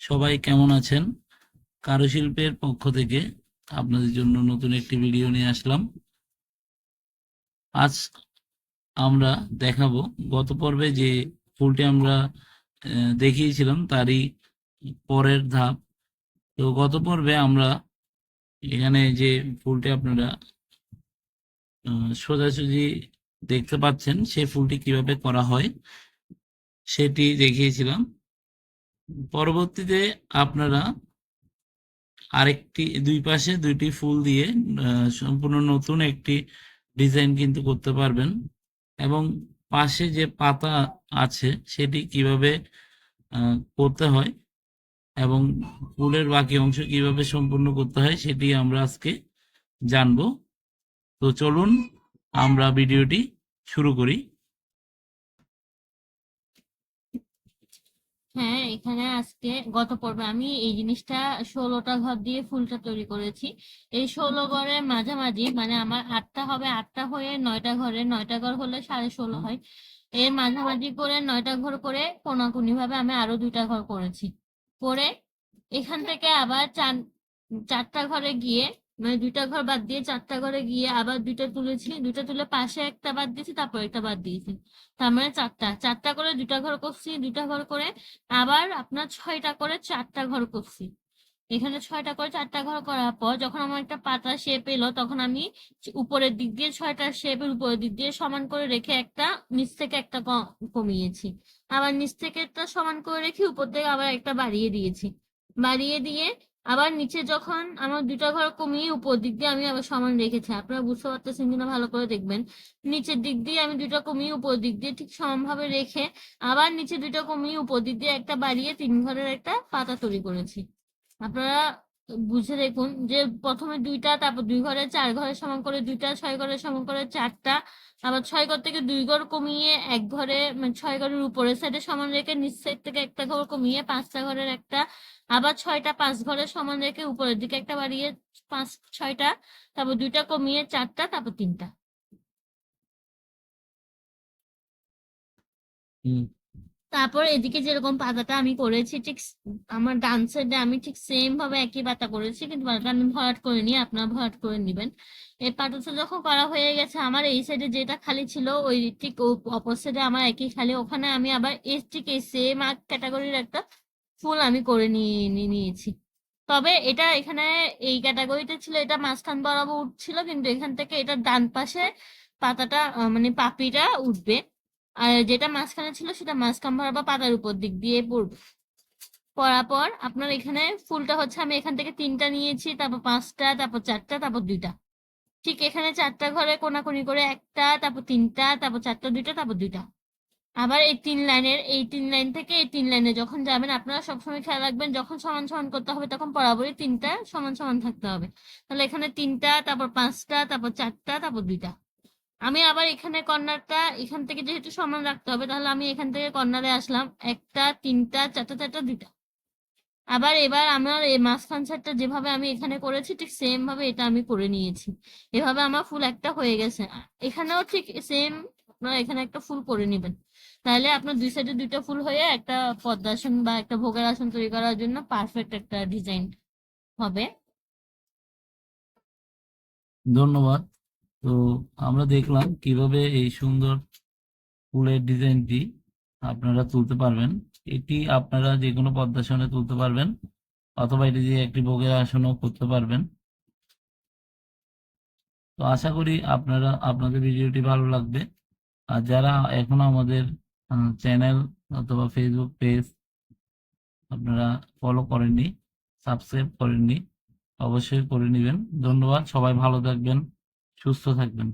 সবাই কেমন আছেন? কারুশিল্পের পক্ষ থেকে আপনাদের জন্য নতুন একটি ভিডিও নিয়ে আসলাম। আজ আমরা দেখাবো, গত পর্বে যে ফুলটি আমরা দেখিয়েছিলাম তারই পরের ধাপ। তো গত পর্বে আমরা এখানে যে ফুলটি আপনারা সোজাসুজি দেখতে পাচ্ছেন সেই ফুলটি কীভাবে করা হয় সেটি দেখিয়েছিলাম। পরবর্তীতে আপনারা আরেকটি, দুই পাশে দুইটি ফুল দিয়ে সম্পূর্ণ নতুন একটি ডিজাইন কিন্তু করতে পারবেন। এবং পাশে যে পাতা আছে, সেটি কীভাবে করতে হয় এবং ফুলের বাকি অংশ কীভাবে সম্পূর্ণ করতে হয়, সেটি আমরা আজকে জানব। তো চলুন, আমরা ভিডিওটি শুরু করি। হ্যাঁ এখানে আজকে গত পর্বে আমি এই জিনিসটা ষোলোটা ঘর দিয়ে ফুলটা তৈরি করেছি। এই ষোলো ঘরের মাঝামাঝি মানে আমার আটটা হবে, আটটা হয়ে নয়টা ঘরে, নয়টা ঘর হলে সাড়ে ষোলো হয়। এর মাঝামাঝি করে নয়টা ঘর করে কোনাকুনি ভাবে আমি আরও দুইটা ঘর করেছি। করে এখান থেকে আবার চার, চারটা ঘরে গিয়ে মানে দুইটা ঘর বাদ দিয়ে চারটা ঘরে গিয়ে আবার দুইটা তুলেছি দুইটা তুলে পাশে একটা বাদ দিয়েছি, তারপর একটা বাদ দিয়েছি। তার মানে চারটা চারটা করে দুইটা ঘর করছি, দুইটা ঘর করে আবার আপনার ছয়টা করে চারটা ঘর করছি। এখানে ছয়টা করে চারটা ঘর করার পর যখন আমার একটা পাতা শেপ এলো, তখন আমি উপরের দিক দিয়ে ছয়টা শেপের উপরের দিক দিয়ে সমান করে রেখে একটা নিচ থেকে একটা কমিয়েছি। আবার নিচ থেকে একটা সমান করে রেখে উপর থেকে আবার একটা বাড়িয়ে দিয়েছি। বাড়িয়ে দিয়ে আবার নিচে যখন আমার দুটা ঘর কমিয়ে উপর দিক দিয়ে আমি আবার সমান রেখেছি। আপনারা বুঝতে পারতেছেন কিনা ভালো করে দেখবেন। নিচের দিক দিয়ে আমি দুটা কমিয়ে উপর দিক দিয়ে ঠিক সমানভাবে রেখে আবার নিচে দুটা কমিয়ে উপর দিক দিয়ে একটা বাড়িয়ে তিন ঘরের একটা পাতা তৈরি করেছি। আপনারা বুঝে দেখুন যে প্রথমে দুইটা তারপর দুই ঘরে চার ঘরে সমান করে দুইটা ছয় ঘরে সমান করে চারটা আবার ছয় ঘর থেকে দুই ঘর কমিয়ে এক ঘরে মানে ছয় ঘরের উপরের সাইডে সমান রেখে নিচ সাইড থেকে একটা ঘর কমিয়ে পাঁচটা ঘরের একটা আবার ছয়টা পাঁচ ঘরের সমান রেখে উপরের দিকে একটা বাড়িয়ে পাঁচ ছয়টা তারপর দুইটা কমিয়ে চারটা তারপর তিনটা। হুম, তারপর এদিকে যেরকম পাতাটা আমি করেছি, ঠিক আমার ডান সাইডে আমি ঠিক সেম ভাবে একই পাতা করেছি, কিন্তু পাতাটা আমি ভরাট করে নিই, আপনারা ভরাট করে নেবেন। এই পাতাটা যখন করা হয়ে গেছে, আমার এই সাইডে যেটা খালি ছিল, ওই ঠিক অপর সাইডে আমার একই খালি, ওখানে আমি আবার এই ঠিক এই সেম ক্যাটাগরির একটা ফুল আমি করে নিয়ে, নিয়ে- নিয়েছি। তবে এটা এখানে এই ক্যাটাগরিতে ছিল, এটা মাঝখান বরাবর উঠছিল, কিন্তু এখান থেকে এটা ডান পাশে পাতাটা মানে পাপড়িটা উঠবে। আর যেটা মাঝখানে ছিল সেটা মাঝখান বরাবর পাতার উপর দিক দিয়ে পড়বে। পড়ার পর আপনার এখানে ফুলটা হচ্ছে, আমি এখান থেকে তিনটা নিয়েছি, তারপর পাঁচটা, তারপর চারটা, তারপর দুইটা। ঠিক এখানে চারটা ঘরে কোনাকুনি করে একটা, তারপর তিনটা, তারপর চারটা, দুইটা, তারপর দুইটা। আবার এই তিন লাইনের, এই তিন লাইন থেকে এই তিন লাইনে যখন যাবেন, আপনারা সবসময় খেয়াল রাখবেন, যখন সমান সমান করতে হবে, তখন বরাবরই তিনটা সমান সমান থাকতে হবে। তাহলে এখানে তিনটা, তারপর পাঁচটা, তারপর চারটা, তারপর দুইটা। আমি আবার এখানে কর্নারটা, এখান থেকে যেহেতু সমান রাখতে হবে, তাহলে আমি এখান থেকে কর্নারে আসলাম। একটা, তিনটা, চারটা চারটা, দুইটা। আবার এবার আমার এই মাঝখান সাইডটা যেভাবে আমি এখানে করেছি, ঠিক সেম ভাবে এটা আমি করে নিয়েছি। এভাবে আমার ফুল একটা হয়ে গেছে। এখানেও ঠিক সেম আপনারা এখানে একটা ফুল করে নেবেন। তাহলে আপনার দুই সাইডে দুইটা ফুল হয়ে একটা পদ্মাসন বা একটা ভোগের আসন তৈরি করার জন্য পারফেক্ট একটা ডিজাইন হবে। ধন্যবাদ। তো আমরা দেখলাম কীভাবে এই সুন্দর ফুলের ডিজাইনটি আপনারা তুলতে পারবেন। এটি আপনারা যে কোনো পদ্মাসনে তুলতে পারবেন অথবা এটি দিয়ে একটি ভোগের আসনও করতে পারবেন। তো আশা করি আপনারা, আপনাদের ভিডিওটি ভালো লাগবে। আর যারা এখনও আমাদের চ্যানেল অথবা ফেসবুক পেজ আপনারা ফলো করেননি, সাবস্ক্রাইব করেননি, অবশ্যই করে নেবেন। ধন্যবাদ, সবাই ভালো থাকবেন। সুস্থ থাকবেন